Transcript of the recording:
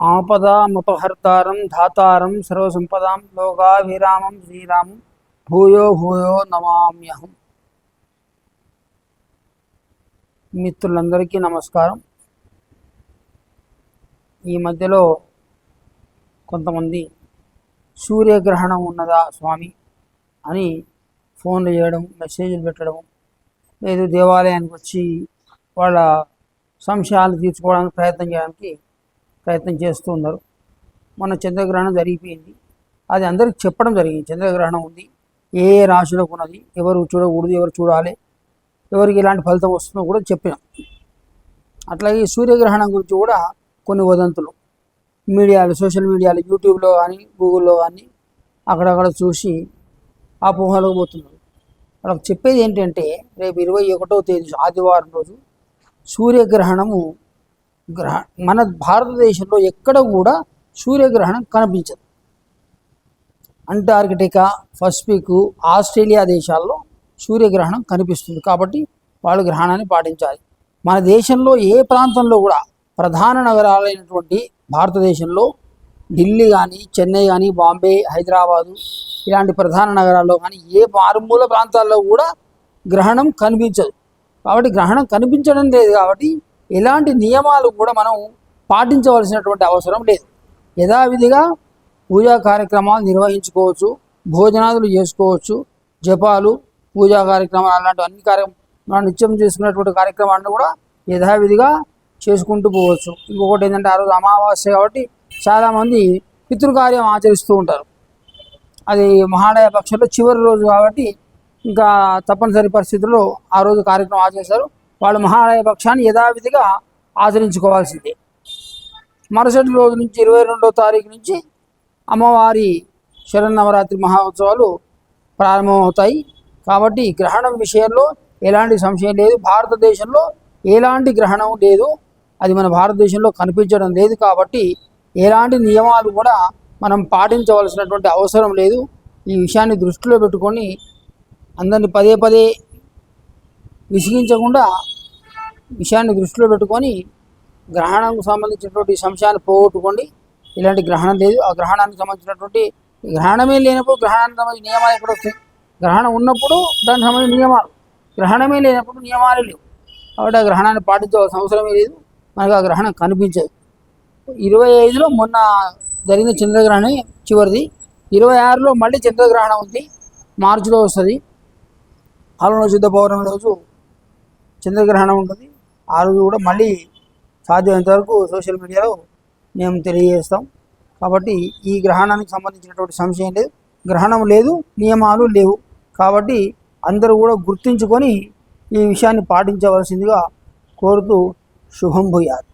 ఆపదాముపహర్తారం ధాతారం సర్వసంపదాం లోకాభిరామం శ్రీరామం భూయో భూయో నమామ్యహం. మిత్రులందరికీ నమస్కారం. ఈ మధ్యలో కొంతమంది సూర్యగ్రహణం ఉన్నదా స్వామి అని ఫోన్లు చేయడం మెసేజ్లు పెట్టడం లేదు దేవాలయానికి వచ్చి వాళ్ళ సంశయాలు తీర్చుకోవడానికి ప్రయత్నం చేయడానికి ప్రయత్నం చేస్తూ ఉన్నారు. మన చంద్రగ్రహణం జరిగిపోయింది. అది అందరికి చెప్పడం జరిగింది. చంద్రగ్రహణం ఉంది. ఏ ఏ రాశులకు ఉన్నది? ఎవరు చూడకూడదు ఎవరు చూడాలి ఎవరికి ఎలాంటి ఫలితం వస్తుందో కూడా చెప్పినాం. అట్లాగే సూర్యగ్రహణం గురించి కూడా కొన్ని వదంతులు. మీడియాలు సోషల్ మీడియాలు యూట్యూబ్లో కానీ గూగుల్లో కానీ అక్కడక్కడ చూసి అపోహలకు పోతున్నారు. వాళ్ళకి చెప్పేది ఏంటంటే రేపు ఇరవై ఒకటో తేదీ ఆదివారం రోజు సూర్యగ్రహణము గ్రహ మన భారతదేశంలో ఎక్కడ కూడా సూర్యగ్రహణం కనిపించదు. అంటార్కిటికా పసిఫిక్ ఆస్ట్రేలియా దేశాల్లో సూర్యగ్రహణం కనిపిస్తుంది. కాబట్టి వాళ్ళు గ్రహణాన్ని పాటించాలి. మన దేశంలో ఏ ప్రాంతంలో కూడా ప్రధాన నగరాలైనటువంటి భారతదేశంలో ఢిల్లీ కానీ చెన్నై కానీ బాంబే హైదరాబాదు ఇలాంటి ప్రధాన నగరాల్లో కానీ ఏ మారుమూల ప్రాంతాల్లో కూడా గ్రహణం కనిపించదు. కాబట్టి గ్రహణం కనిపించడం లేదు కాబట్టి ఎలాంటి నియమాలు కూడా మనం పాటించవలసినటువంటి అవసరం లేదు. యథావిధిగా పూజా కార్యక్రమాలు నిర్వహించుకోవచ్చు భోజనాదులు చేసుకోవచ్చు జపాలు పూజా కార్యక్రమాలు అలాంటి అన్ని కార్యక్రమం మనం నిత్యం చేసుకునేటువంటి కార్యక్రమాలను కూడా యథావిధిగా చేసుకుంటూ పోవచ్చు. ఇంకొకటి ఏంటంటే ఆ రోజు అమావాస్య కాబట్టి చాలామంది పితృకార్యం ఆచరిస్తూ ఉంటారు. అది మహాడయ పక్షంలో చివరి రోజు కాబట్టి ఇంకా తప్పనిసరి పరిస్థితుల్లో ఆ రోజు కార్యక్రమం ఆచరిస్తారు. వాళ్ళు మహాలయ పక్షాన్ని యథావిధిగా ఆచరించుకోవాల్సిందే. మరుసటి రోజు నుంచి ఇరవై రెండో తారీఖు నుంచి అమ్మవారి శరన్నవరాత్రి మహోత్సవాలు ప్రారంభమవుతాయి. కాబట్టి గ్రహణం విషయంలో ఎలాంటి సంశయం లేదు. భారతదేశంలో ఎలాంటి గ్రహణం లేదు. అది మన భారతదేశంలో కనిపించడం లేదు కాబట్టి ఎలాంటి నియమాలు కూడా మనం పాటించవలసినటువంటి అవసరం లేదు. ఈ విషయాన్ని దృష్టిలో పెట్టుకొని అందరిని పదే పదే విసిగించకుండా విషయాన్ని దృష్టిలో పెట్టుకొని గ్రహణంకు సంబంధించినటువంటి సంశయాన్ని పోగొట్టుకోండి. ఇలాంటి గ్రహణం లేదు. ఆ గ్రహణానికి సంబంధించినటువంటి గ్రహణమే లేనప్పుడు గ్రహణానికి సంబంధించిన నియమాలు ఎక్కడ వస్తాయి? గ్రహణం ఉన్నప్పుడు దానికి సంబంధించిన నియమాలు. గ్రహణమే లేనప్పుడు నియమాలు లేవు. కాబట్టి ఆ గ్రహణాన్ని పాటించవలసిన అవసరమే లేదు. మనకు ఆ గ్రహణం కనిపించదు. ఇరవై ఐదులో మొన్న జరిగిన చంద్రగ్రహణం చివరిది. ఇరవై ఆరులో మళ్ళీ చంద్రగ్రహణం ఉంది. మార్చిలో వస్తుంది. పాలన శుద్ధ పౌర్ణమి రోజు చంద్రగ్రహణం ఉంటుంది. ఆ రోజు కూడా మళ్ళీ సాధ్యమైనంత వరకు సోషల్ మీడియాలో మేము తెలియజేస్తాం. కాబట్టి ఈ గ్రహణానికి సంబంధించినటువంటి సంశయం లేదు. గ్రహణం లేదు నియమాలు లేవు. కాబట్టి అందరూ కూడా గుర్తుంచుకొని ఈ విషయాన్ని పాటించవలసిందిగా కోరుతూ శుభం పోయారు